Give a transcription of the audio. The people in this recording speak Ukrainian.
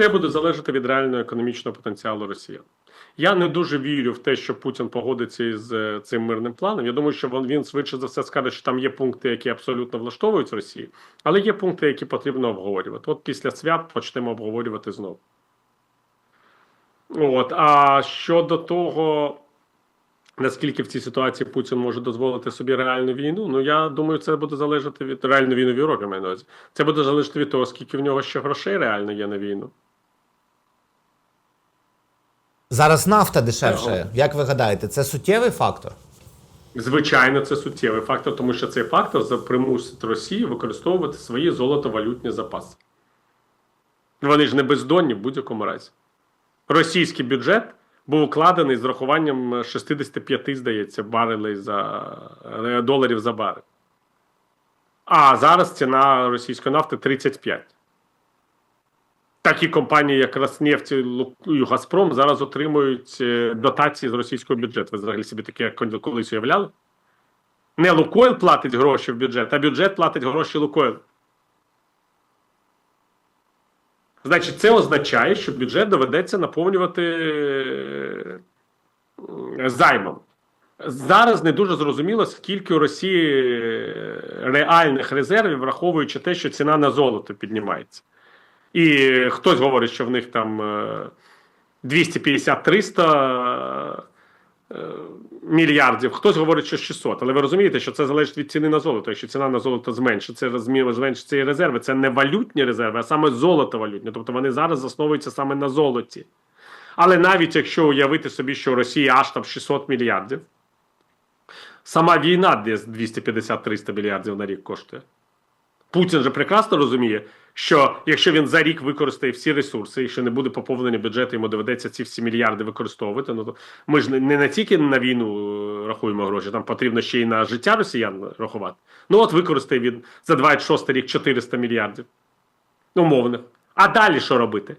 Це буде залежати від реального економічного потенціалу Росіян. Я не дуже вірю в те, що Путін погодиться із е, цим мирним планом. Я думаю, що він, швидше за все скаже, що там є пункти, які абсолютно влаштовують Росію, але є пункти, які потрібно обговорювати. От після свят почнемо обговорювати знову. От, а щодо того, наскільки в цій ситуації Путін може дозволити собі реальну війну, ну я думаю, це буде залежати від реальну війну в Європі. маю на увазі. Це буде залежати від того, скільки в нього ще грошей реально є на війну. Зараз нафта дешевше. Як ви гадаєте, це суттєвий фактор? Звичайно, це суттєвий фактор, тому що цей фактор примусить Росію використовувати свої золотовалютні запаси. Вони ж не бездонні в будь-якому разі. Російський бюджет був укладений з рахуванням 65, здається, барелей за е, доларів за барель. А зараз ціна російської нафти 35. Такі компанії, як Роснефть і Газпром, зараз отримують е, дотації з російського бюджету. Ви взагалі собі таке коли- колись уявляли? Не Лукойл платить гроші в бюджет, а бюджет платить гроші Лукойл. Значить, це означає, що бюджет доведеться наповнювати е, займом. Зараз не дуже зрозуміло, скільки у Росії е, реальних резервів, враховуючи те, що ціна на золото піднімається. І хтось говорить, що в них там е, 250-300 е, мільярдів, хтось говорить, що 600. Але ви розумієте, що це залежить від ціни на золото. Якщо ціна на золото зменшиться, зменшиться і резерви. Це не валютні резерви, а саме золотовалютні. Тобто вони зараз засновуються саме на золоті. Але навіть якщо уявити собі, що у Росії аж там 600 мільярдів, сама війна десь 250-300 мільярдів на рік коштує. Путін же прекрасно розуміє, що якщо він за рік використає всі ресурси, якщо не буде поповнення бюджету, йому доведеться ці всі мільярди використовувати. Ну то ми ж не, не тільки на війну е, рахуємо гроші, там потрібно ще й на життя росіян рахувати. Ну от використає він за 26 рік 400 мільярдів умовних. А далі що робити?